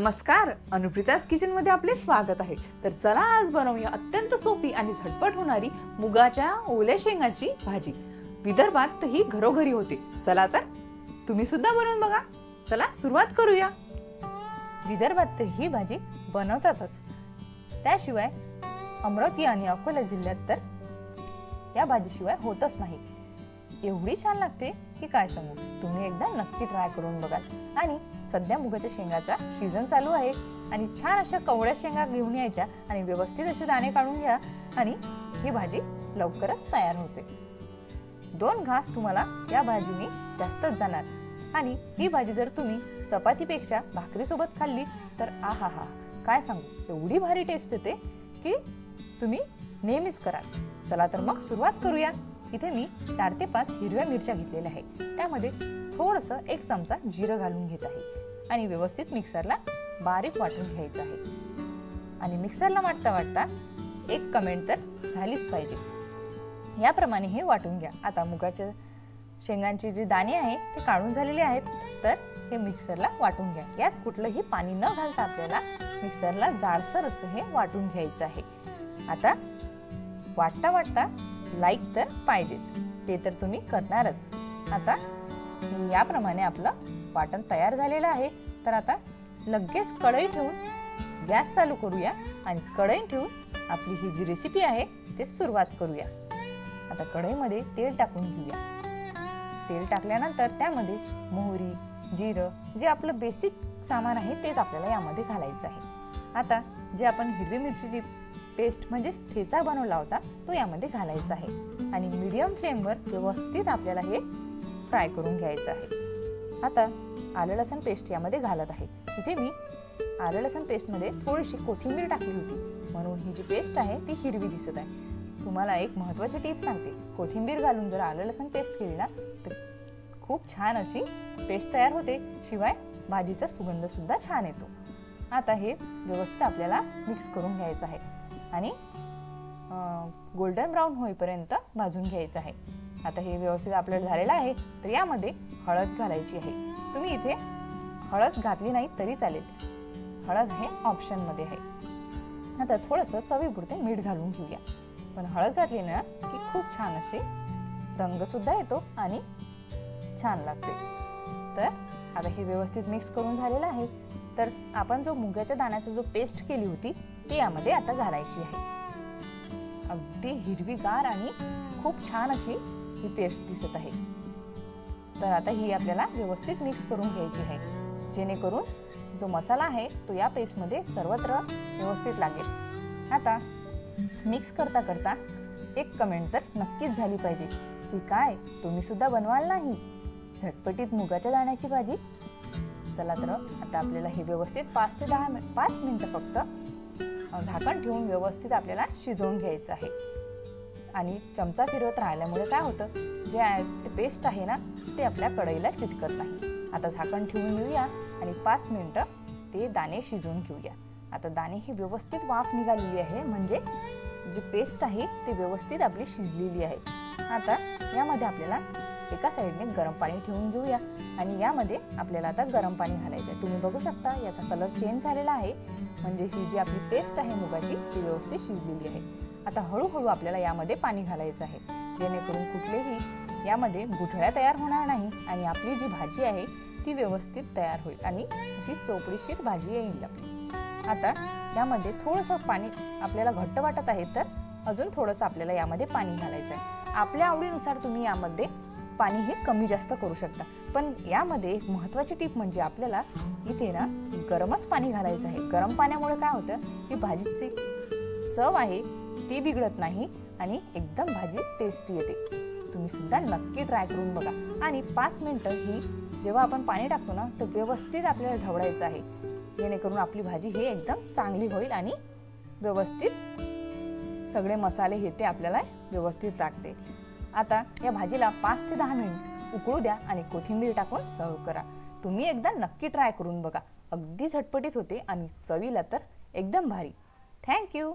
नमस्कार अनुप्रितास किचनमध्ये आपले स्वागत आहे. तर चला आज बनवूया अत्यंत सोपी आणि झटपट होणारी मुगाच्या ओल्या शेंगाची भाजी. विदर्भात तर ही घरोघरी होते. चला तर तुम्ही सुद्धा बनवून बघा. चला सुरुवात करूया. विदर्भात तर ही भाजी बनवतातच. त्याशिवाय अमरावती आणि अकोला जिल्ह्यात तर या भाजीशिवाय होतच नाही. एवढी छान लागते की काय सांगू? तुम्ही एकदा नक्की ट्राय करून बघाल. आणि सध्या मुगाच्या शेंगाचा सीझन चालू आहे आणि छान अशा कवड्या शेंगा घेऊन यायच्या आणि व्यवस्थित असे दाणे काढून घ्या आणि ही भाजी लवकरच तयार होते. दोन घास तुम्हाला या भाजीने जास्तच जाणार. आणि ही भाजी जर तुम्ही चपातीपेक्षा भाकरीसोबत खाल्ली तर आहा हा काय सांगू? एवढी भारी टेस्ट येते की तुम्ही नेहमीच कराल. चला तर मग सुरुवात करूया. इथे मी चार ते पाच हिरव्या मिरच्या घेतलेल्या आहेत. त्यामध्ये थोडंसं एक चमचा जिरं घालून घेत आहे. आणि व्यवस्थित मिक्सरला बारीक वाटून घ्यायचं आहे. आणि मिक्सरला वाटता वाटता एक कमेंट तर झालीच पाहिजे. याप्रमाणे हे वाटून घ्या. आता मुगाच्या शेंगांचे जे दाणे आहे ते काढून झालेले आहेत तर हे मिक्सरला वाटून घ्या. यात कुठलंही पाणी न घालता आपल्याला मिक्सरला जाडसर असं हे वाटून घ्यायचं आहे. आता वाटता वाटता लाईक तर पाहिजेच. ते तर तुम्ही करणारच. आता याप्रमाणे आपलं वाटण तयार झालेलं आहे. तर आता लगेच कढई ठेवून गॅस चालू करूया आणि कढई ठेवून आपली ही जी रेसिपी आहे ते सुरुवात करूया. आता कढईमध्ये तेल टाकून घेऊया. तेल टाकल्यानंतर त्यामध्ये मोहरी जिरं जे आपलं बेसिक सामान आहे तेच आपल्याला यामध्ये घालायचं आहे. आता जे आपण हिरवी मिरचीची पेस्ट म्हणजेच ठेचा बनवला होता तो यामध्ये घालायचा आहे. आणि मीडियम फ्लेमवर व्यवस्थित आपल्याला हे फ्राय करून घ्यायचं आहे. आता आलं लसण पेस्ट यामध्ये घालत आहे. इथे मी आलं लसण पेस्टमध्ये थोडीशी कोथिंबीर टाकली होती. म्हणून ही जी पेस्ट आहे ती हिरवी दिसत आहे. तुम्हाला एक महत्त्वाची टीप सांगते. कोथिंबीर घालून जर आलं लसण पेस्ट केली ना तर खूप छान अशी पेस्ट तयार होते. शिवाय भाजीचा सुगंधसुद्धा छान येतो. आता हे व्यवस्थित आपल्याला मिक्स करून घ्यायचं आहे. आणि गोल्डन ब्राऊन होईपर्यंत भाजून घ्यायचं आहे. आता हे व्यवस्थित आपल्याला झालेलं आहे तर यामध्ये हळद घालायची आहे. तुम्ही इथे हळद घातली नाही तरी चालेल. हळद हे ऑप्शनमध्ये आहे. आता थोडंसं चवीपुरते मीठ घालून घेऊया. पण हळद घातली ना की खूप छान असे रंगसुद्धा येतो आणि छान लागते. तर आता हे व्यवस्थित मिक्स करून झालेलं आहे. तर आपण जो मुगाच्या दाण्याचा जो पेस्ट केली होती ती यामध्ये आता घालायची आहे. अगदी हिरवीगार आणि खूप छान अशी ही पेस्ट दिसत आहे. तर आता ही आपल्याला व्यवस्थित मिक्स करून घ्यायची आहे. जेणेकरून जो मसाला आहे तो या पेस्टमध्ये सर्वत्र व्यवस्थित लागेल. आता मिक्स करता करता एक कमेंट तर नक्कीच झाली पाहिजे. की काय? तुम्ही सुद्धा बनवाल नाही? झटपटीत मुगाच्या दाण्याची भाजी. चला तर आता आपल्याला हे व्यवस्थित पाच ते दहा मिनिट पाच मिनटं फक्त झाकण ठेवून व्यवस्थित आपल्याला शिजवून घ्यायचं आहे. आणि चमचा फिरवत राहिल्यामुळे काय होतं जे ते पेस्ट आहे ना ते आपल्या कढईला चिटकत नाही. आता झाकण ठेवून घेऊया आणि पाच मिनटं ते दाणे शिजवून घेऊया. आता दाणे ही व्यवस्थित वाफ निघालेली आहे म्हणजे जी पेस्ट आहे ती व्यवस्थित आपली शिजलेली आहे. आता यामध्ये आपल्याला एका साईडने गरम पाणी ठेवून घेऊया. आणि यामध्ये आपल्याला आता गरम पाणी घालायचं आहे तुम्ही बघू शकता याचा कलर चेंज झालेला आहे. म्हणजे ही जी आपली पेस्ट आहे मुगाची ती व्यवस्थित शिजलेली आहे. आता हळूहळू आपल्याला यामध्ये पाणी घालायचं आहे. जेणेकरून कुठलेही यामध्ये गुठळ्या तयार होणार नाही आणि आपली जी भाजी आहे ती व्यवस्थित तयार होईल आणि अशी चोपडीशीर भाजी येईल आपली. आता यामध्ये थोडंसं पाणी आपल्याला घट्ट वाटत आहे तर अजून थोडंसं आपल्याला यामध्ये पाणी घालायचं आहे आपल्या आवडीनुसार तुम्ही यामध्ये पाणी हे कमी जास्त करू शकता. पण यामध्ये एक महत्त्वाची टीप म्हणजे आपल्याला इथे ना गरमच पाणी घालायचं आहे. गरम पाण्यामुळे काय होतं की भाजीची चव आहे ती बिघडत नाही आणि एकदम भाजी टेस्टी येते. तुम्ही सुद्धा नक्की ट्राय करून बघा. आणि पाच मिनटं ही जेव्हा आपण पाणी टाकतो ना तर व्यवस्थित आपल्याला ढवळायचं आहे. जेणेकरून आपली भाजी ही एकदम चांगली होईल आणि व्यवस्थित सगळे मसाले हे ते आपल्याला व्यवस्थित लागते आता या भाजीला पाच ते दहा मिनिट उकळू द्या आणि कोथिंबीर टाकून सर्व करा. तुम्ही एकदा नक्की ट्राय करून बघा. अगदी झटपटीत होते आणि चवीला तर एकदम भारी. थँक्यू!